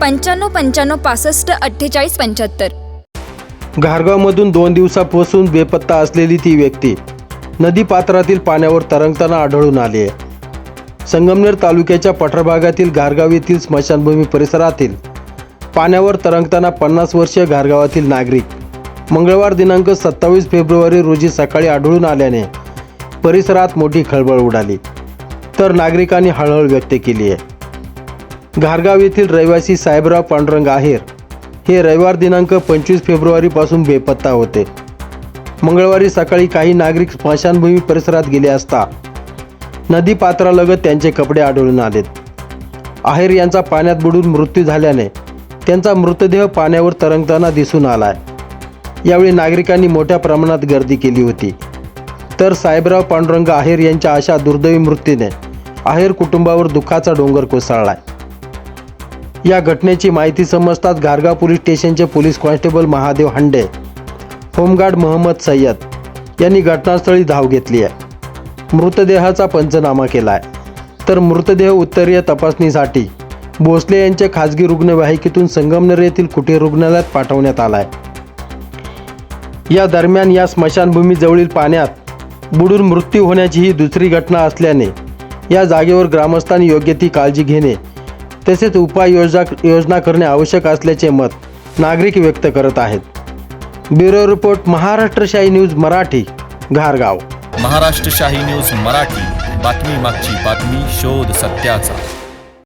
पंच्याण्णव पंच्याण्णव पासष्ट अठ्ठेचाळीस पंच्याहत्तर. घारगावमधून दोन दिवसापासून बेपत्ता असलेली ती व्यक्ती नदीपात्रातील पाण्यावर तरंगताना आढळून आली आहे. संगमनेर तालुक्याच्या पठार भागातील घारगाव येथील स्मशानभूमी परिसरातील पाण्यावर तरंगताना पन्नास वर्षीय घारगावातील नागरिक मंगळवार दिनांक सत्तावीस फेब्रुवारी रोजी सकाळी आढळून आल्याने परिसरात मोठी खळबळ उडाली. तर नागरिकांनी हळहळ व्यक्त केली आहे. घारगाव येथील रहिवासी साहेबराव पांडुरंग आहेर हे रविवार दिनांक पंचवीस फेब्रुवारीपासून बेपत्ता होते. मंगळवारी सकाळी काही नागरिक स्मशानभूमी परिसरात गेले असता नदी पात्रालगत त्यांचे कपडे आढळून आलेत. आहेर यांचा पाण्यात बुडून मृत्यू झाल्याने त्यांचा मृतदेह पाण्यावर तरंगताना दिसून आलाय. यावेळी नागरिकांनी मोठ्या प्रमाणात गर्दी केली होती. तर साहेबराव पांडुरंग आहेर यांच्या अशा दुर्दैवी मृत्यूने आहेर कुटुंबावर दुःखाचा डोंगर कोसळलाय. या घटनेची माहिती समजताच गारगा पोलीस स्टेशनचे police constable Mahadev Hande home guard Mohammed Sayyed यांनी घटनास्थळी धाव घेतली आहे. मृतदेहाचा पंचनामा केला आहे तर मृतदेह उत्तरीय तपासणीसाठी भोसले यांच्या खाजगी रुग्णवाहिकेतून संगमनेर येथील कुटीर रुग्णालयात पाठवण्यात आला आहे या दरम्यान या स्मशानभूमीजवळील पाण्यात बुडून मृत्यू होण्याची ही दुसरी घटना असल्याने या जागेवर ग्रामस्थांनी योग्य ती काळजी घेणे तसेच उपाययोजना योजना करणे आवश्यक असल्याचे मत नागरिक व्यक्त करत आहेत. Bureau report Maharashtrashahi news Marathi घारगाव. Maharashtrashahi news Marathi. बातमी मागची बातमी शोध सत्याचा.